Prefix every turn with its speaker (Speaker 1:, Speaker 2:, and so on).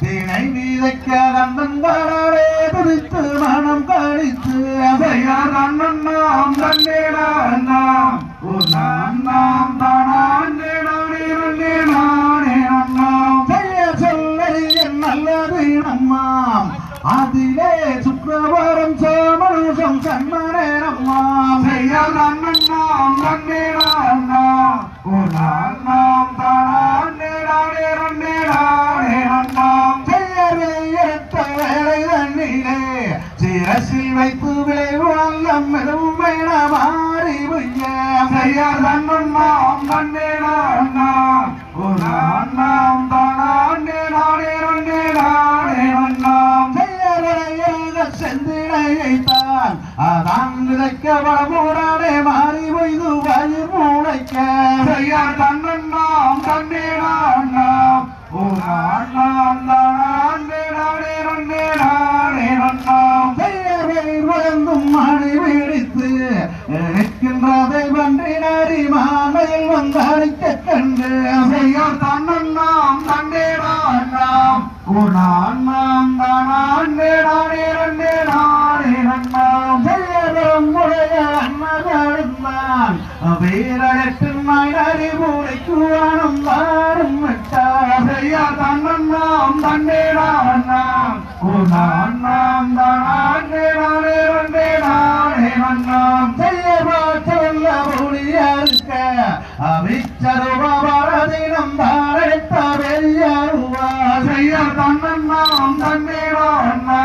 Speaker 1: தினை விதைக்க கந்தங்களாலே துடித்து மனம் கழித்து
Speaker 2: செய்யார் அண்ணன் நாம் தன்னேடா நாம். ஓ நாம் நாம் தானே நானே நன்னே நானே நன்னாம்
Speaker 1: செய்ய சொல்லை நல்லது நம்மாம் அதிலே சுக்கரவாரம் சோமனுஷம் சன்மனே நம்மாம்
Speaker 2: செய்யார் அண்ணன்
Speaker 1: சிரசில் வைத்து விளைவு அல்லம் மெதுவும் மாறி
Speaker 2: செய்யார் அண்ணன் நாம் தன்னேடா நாம் ஓ தானே நானே நன்னே நானே நன்னாம்
Speaker 1: செய்யறையாக செந்தினையைத்தான் அதான் விதைக்க வளமுடனே மாறி பொய்து வயிர் முளைக்க.
Speaker 2: செய்யார் தன்னன் நாம்
Speaker 1: வளர்ந்தும் மழை நிற்கின்றதை பன்றினரி மாமையில் வந்து அழிக்க கண்டு
Speaker 2: செய்யார் தன்னன் நாம் தன்னேடா நாம். ஓ நான் நாம் தானே நானே நன்னாம்
Speaker 1: செய்யவரும் உடைய அன்னதான் வீரத்தின் மயிலறி மூளைக்குவானும் வாரும் விட்டார்.
Speaker 2: செய்யார் தன்னன் தண்டேடாம் அவிச்சருவரதினம் தாரத்த வெள்ளருவா.
Speaker 1: செய்ய தன்னண்ணாம் தன்னீரோ அண்ணா.